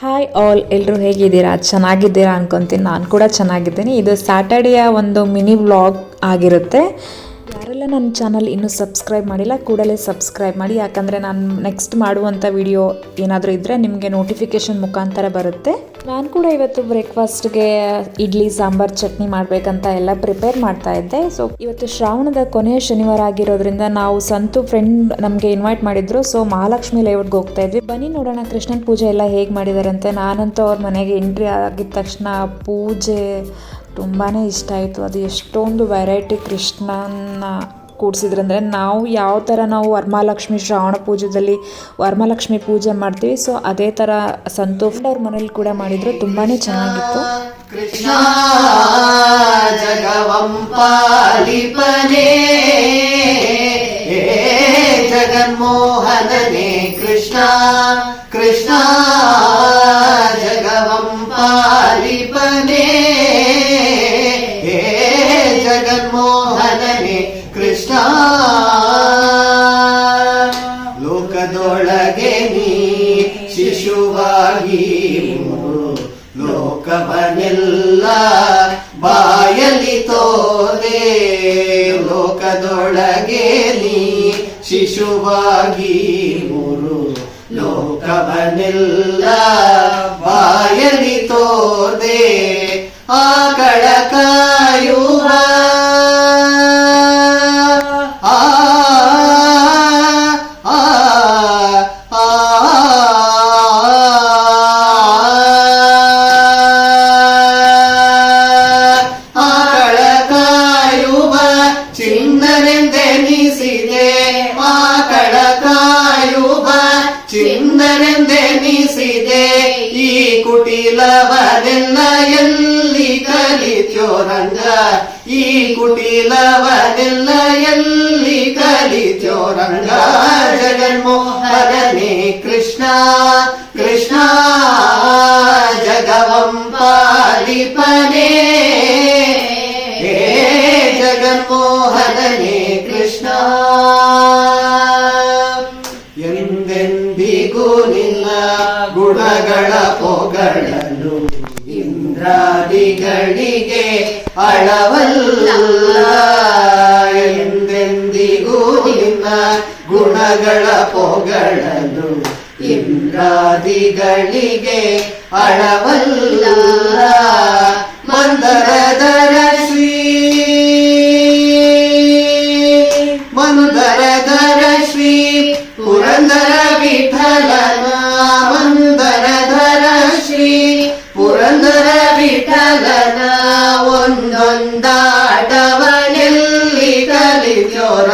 Hi all ಎಲ್ಲರೂ ಹೇಗಿದ್ದೀರಾ? ಚೆನ್ನಾಗಿದ್ದೀರಾ ಅನ್ಕೊತೀನಿ. ನಾನು ಕೂಡ ಚೆನ್ನಾಗಿದ್ದೀನಿ. ಇದು ಸ್ಯಾಟರ್ಡೆಯ ಒಂದು ಮಿನಿ ವ್ಲಾಗ್ ಆಗಿರುತ್ತೆ. ಯಾರೆಲ್ಲ ನನ್ನ ಚಾನಲ್ ಇನ್ನೂ ಸಬ್ಸ್ಕ್ರೈಬ್ ಮಾಡಿಲ್ಲ, ಕೂಡಲೇ ಸಬ್ಸ್ಕ್ರೈಬ್ ಮಾಡಿ. ಯಾಕಂದರೆ ನಾನು ನೆಕ್ಸ್ಟ್ ಮಾಡುವಂಥ ವಿಡಿಯೋ ಏನಾದರೂ ಇದ್ದರೆ ನಿಮಗೆ ನೋಟಿಫಿಕೇಷನ್ ಮುಖಾಂತರ ಬರುತ್ತೆ. ನಾನು ಕೂಡ ಇವತ್ತು ಬ್ರೇಕ್ಫಾಸ್ಟ್ಗೆ ಇಡ್ಲಿ, ಸಾಂಬಾರ್, ಚಟ್ನಿ ಮಾಡಬೇಕಂತ ಎಲ್ಲ ಪ್ರಿಪೇರ್ ಮಾಡ್ತಾ ಇದ್ದೆ. ಸೊ ಇವತ್ತು ಶ್ರಾವಣದ ಕೊನೆಯ ಶನಿವಾರ ಆಗಿರೋದ್ರಿಂದ ನಾವು ಸಂತು ಫ್ರೆಂಡ್ ನಮಗೆ ಇನ್ವೈಟ್ ಮಾಡಿದ್ರು. ಸೊ ಮಹಾಲಕ್ಷ್ಮಿ ಲೇಔಟ್ಗೆ ಹೋಗ್ತಾ ಇದ್ವಿ. ಬನ್ನಿ ನೋಡೋಣ ಕೃಷ್ಣನ ಪೂಜೆ ಎಲ್ಲ ಹೇಗೆ ಮಾಡಿದಾರಂತೆ. ನಾನಂತೂ ಅವ್ರ ಮನೆಗೆ ಎಂಟ್ರಿ ಆಗಿದ ತಕ್ಷಣ ಪೂಜೆ ತುಂಬಾ ಇಷ್ಟ ಆಯಿತು. ಅದು ಎಷ್ಟೊಂದು ವೆರೈಟಿ ಕೃಷ್ಣನ ಕೂಡಿಸಿದ್ರಂದ್ರೆ ನಾವು ಯಾವ ಥರ ನಾವು ವರಮಹಾಲಕ್ಷ್ಮಿ ಶ್ರಾವಣ ಪೂಜೆದಲ್ಲಿ ವರಮಹಾಲಕ್ಷ್ಮಿ ಪೂಜೆ ಮಾಡ್ತೀವಿ ಸೊ ಅದೇ ಥರ ಸಂತೋಷ್ ಅವ್ರ ಮನೇಲಿ ಕೂಡ ಮಾಡಿದ್ರು. ತುಂಬಾ ಚೆನ್ನಾಗಿತ್ತು. ಕೃಷ್ಣ ಕೃಷ್ಣ. ಶಿಶುವಾಗಿ ಲೋಕವನೆಲ್ಲ ಬಾಯಲಿ ತೋದೆ ಲೋಕದೊಳಗೆ ನೀ ಶಿಶುವಾಗಿ ಮೂರು ಲೋಕವನೆಲ್ಲ ಬಾಯಲಿ ತೋದೆ ಆ ಚಿನ್ನನೆಂದೆನಿಸಿದೆ ಈ ಕುಟಿಲವನೆಲ್ಲ ಎಲ್ಲಿ ಕಲಿತ್ಯೋರಂಗ ಈ ಕುಟಿಲವನೆಲ್ಲ ಎಲ್ಲಿ ಕಲಿತ್ಯೋರಂಗ ಜಗನ್ಮೋಹನನೇ ಕೃಷ್ಣ ಕೃಷ್ಣ ಜಗವಂ ಪಾಲಿಪನೇ ಎಂದೆಂದಿಗೂ ನಿನ್ನ ಗುಣಗಳ ಪೊಗಳಲು ಇಂದ್ರಾದಿಗಳಿಗೆ ಅಳವಲ್ಲ ಎಂದೆಂದಿಗೂ ನಿನ್ನ ಗುಣಗಳ ಪೊಗಳಲು ಇಂದ್ರಾದಿಗಳಿಗೆ ಅಳವಲ್ಲ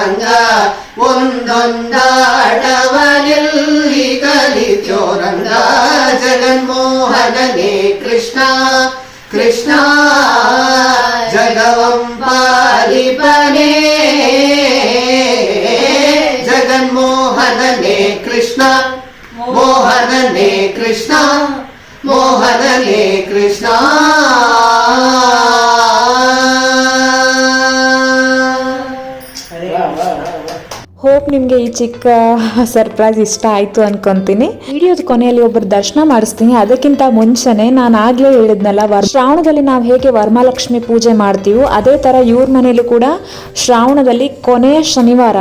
ಕಲಿತೋರಂಗ ಒಂದೊಂದಾಟವನೆಲ್ಲಿ ಕಲಿತೋರಂಗ ಜಗನ್ಮೋಹನನೇ ಕೃಷ್ಣ ಕೃಷ್ಣ ಜಗವಂ ಪಾಲಿಪನೇ ಜಗನ್ಮೋಹನನೇ ಕೃಷ್ಣ ಮೋಹನನೇ ಕೃಷ್ಣ ಮೋಹನನೇ ಕೃಷ್ಣ ಹೋಪ್ ನಿಮಗೆ ಈ ಚಿಕ್ಕ ಸರ್ಪ್ರೈಸ್ ಇಷ್ಟ ಆಯಿತು ಅನ್ಕೊಂತೀನಿ. ವಿಡಿಯೋದ ಕೊನೆಯಲ್ಲಿ ಒಬ್ಬರು ದರ್ಶನ ಮಾಡಿಸ್ತೀನಿ. ಅದಕ್ಕಿಂತ ಮುಂಚೆನೆ ನಾನು ಆಗಲೇ ಹೇಳಿದ್ನಲ್ಲ, ವರ್ ಶ್ರಾವಣದಲ್ಲಿ ನಾವು ಹೇಗೆ ವರಮಹಾಲಕ್ಷ್ಮಿ ಪೂಜೆ ಮಾಡ್ತೀವೋ, ಅದೇ ಥರ ಇವ್ರ ಮನೇಲೂ ಕೂಡ ಶ್ರಾವಣದಲ್ಲಿ ಕೊನೆಯ ಶನಿವಾರ.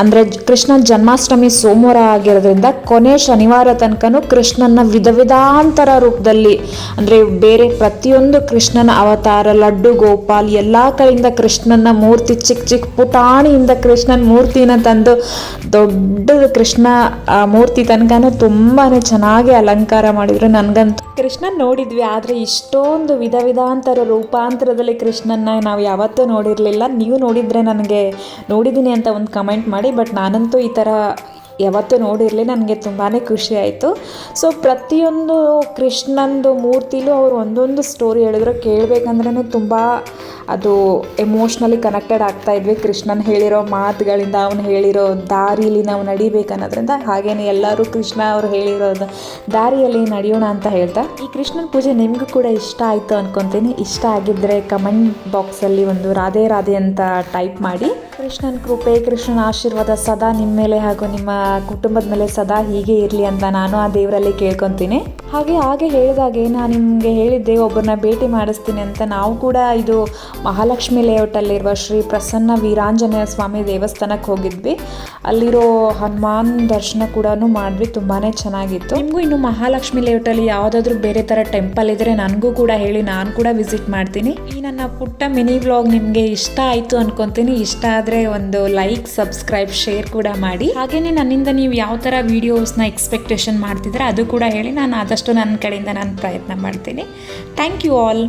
ಅಂದರೆ ಕೃಷ್ಣ ಜನ್ಮಾಷ್ಟಮಿ ಸೋಮವಾರ ಆಗಿರೋದ್ರಿಂದ ಕೊನೆ ಶನಿವಾರ ತನಕನೂ ಕೃಷ್ಣನ ವಿಧ ವಿಧಾಂತರ ರೂಪದಲ್ಲಿ, ಅಂದರೆ ಬೇರೆ ಪ್ರತಿಯೊಂದು ಕೃಷ್ಣನ ಅವತಾರ, ಲಡ್ಡು, ಗೋಪಾಲ್ ಎಲ್ಲ ಕಡೆಯಿಂದ ಕೃಷ್ಣನ ಮೂರ್ತಿ ಚಿಕ್ಕ ಚಿಕ್ಕ ಪುಟಾಣಿಯಿಂದ ಕೃಷ್ಣನ ಮೂರ್ತಿನ ತಂದು ದೊಡ್ಡ ಕೃಷ್ಣ ಮೂರ್ತಿ ತನಕನೂ ತುಂಬಾ ಚೆನ್ನಾಗಿ ಅಲಂಕಾರ ಮಾಡಿದ್ರು ನನಗಂತೂ. ಕೃಷ್ಣನ್ ನೋಡಿದ್ವಿ, ಆದರೆ ಇಷ್ಟೊಂದು ವಿಧ ವಿಧಾಂತರ ರೂಪಾಂತರದಲ್ಲಿ ಕೃಷ್ಣನ್ನ ನಾವು ಯಾವತ್ತೂ ನೋಡಿರಲಿಲ್ಲ. ನೀವು ನೋಡಿದರೆ ನನಗೆ ನೋಡಿದ್ದೀನಿ ಅಂತ ಒಂದು ಕಮೆಂಟ್ ಮಾಡಿ. ಬಟ್ ನಾನಂತೂ ಈ ಥರ ಯಾವತ್ತೂ ನೋಡಿರಲಿ. ನನಗೆ ತುಂಬಾ ಖುಷಿ ಆಯಿತು. ಸೊ ಪ್ರತಿಯೊಂದು ಕೃಷ್ಣಂದು ಮೂರ್ತಿಲೂ ಅವರು ಒಂದೊಂದು ಸ್ಟೋರಿ ಹೇಳಿದ್ರು. ಕೇಳಬೇಕಂದ್ರೇ ತುಂಬ ಅದು ಎಮೋಷ್ನಲಿ ಕನೆಕ್ಟೆಡ್ ಆಗ್ತಾ ಇದ್ವಿ. ಕೃಷ್ಣನ್ ಹೇಳಿರೋ ಮಾತುಗಳಿಂದ ಅವನು ಹೇಳಿರೋ ದಾರಿಲಿ ನಾವು ನಡಿಬೇಕನ್ನೋದ್ರಿಂದ ಹಾಗೇನೆ ಎಲ್ಲರೂ ಕೃಷ್ಣ ಅವರು ಹೇಳಿರೋ ದಾರಿಯಲ್ಲಿ ನಡೆಯೋಣ ಅಂತ ಹೇಳ್ತಾ. ಈ ಕೃಷ್ಣನ ಪೂಜೆ ನಿಮಗೂ ಕೂಡ ಇಷ್ಟ ಆಯಿತು ಅಂದ್ಕೊತೀನಿ ಇಷ್ಟ ಆಗಿದ್ದರೆ ಕಮೆಂಟ್ ಬಾಕ್ಸಲ್ಲಿ ಒಂದು ರಾಧೆ ರಾಧೆ ಅಂತ ಟೈಪ್ ಮಾಡಿ. ಕೃಷ್ಣನ ಕೃಪೆ, ಕೃಷ್ಣನ ಆಶೀರ್ವಾದ ಸದಾ ನಿಮ್ಮ ಮೇಲೆ ಹಾಗೂ ನಿಮ್ಮ ಕುಟುಂಬದ ಮೇಲೆ ಸದಾ ಹೀಗೆ ಇರಲಿ ಅಂತ ನಾನು ಆ ದೇವರಲ್ಲಿ ಕೇಳ್ಕೊತೀನಿ. ಹಾಗೆ ಹಾಗೆ ಹೇಳಿದಾಗೆ ನಾನು ನಿಮಗೆ ಹೇಳಿದ್ದೆ, ಒಬ್ಬರನ್ನ ಭೇಟಿ ಮಾಡಿಸ್ತೀನಿ ಅಂತ. ನಾವು ಕೂಡ ಇದು ಮಹಾಲಕ್ಷ್ಮಿ ಲೇಔಟಲ್ಲಿರುವ ಶ್ರೀ ಪ್ರಸನ್ನ ವೀರಾಂಜನೇಯ ಸ್ವಾಮಿ ದೇವಸ್ಥಾನಕ್ಕೆ ಹೋಗಿದ್ವಿ. ಅಲ್ಲಿರೋ ಹನುಮಾನ್ ದರ್ಶನ ಕೂಡ ಮಾಡಿದ್ವಿ ತುಂಬಾ ಚೆನ್ನಾಗಿತ್ತು. ನಿಮಗೂ ಇನ್ನು ಮಹಾಲಕ್ಷ್ಮಿ ಲೇಔಟಲ್ಲಿ ಯಾವುದಾದ್ರೂ ಬೇರೆ ಥರ ಟೆಂಪಲ್ ಇದ್ದರೆ ನನಗೂ ಕೂಡ ಹೇಳಿ, ನಾನು ಕೂಡ ವಿಸಿಟ್ ಮಾಡ್ತೀನಿ. ಈ ನನ್ನ ಪುಟ್ಟ ಮಿನಿ ವ್ಲಾಗ್ ನಿಮಗೆ ಇಷ್ಟ ಆಯಿತು ಅನ್ಕೊತೀನಿ. ಇಷ್ಟ ಆದರೆ ಒಂದು ಲೈಕ್ ಸಬ್ಸ್ಕ್ರೈಬ್ ಶೇರ್ ಕೂಡ ಮಾಡಿ. ಹಾಗೆಯೇ ನನ್ನಿಂದ ನೀವು ಯಾವ ಥರ ವೀಡಿಯೋಸ್ನ ಎಕ್ಸ್ಪೆಕ್ಟೇಷನ್ ಮಾಡ್ತಿದ್ರೆ ಅದು ಕೂಡ ಹೇಳಿ ನಾನು ಆದಷ್ಟು ನನ್ನ ಕಡೆಯಿಂದ ನಾನು ಪ್ರಯತ್ನ ಮಾಡ್ತೀನಿ. Thank you all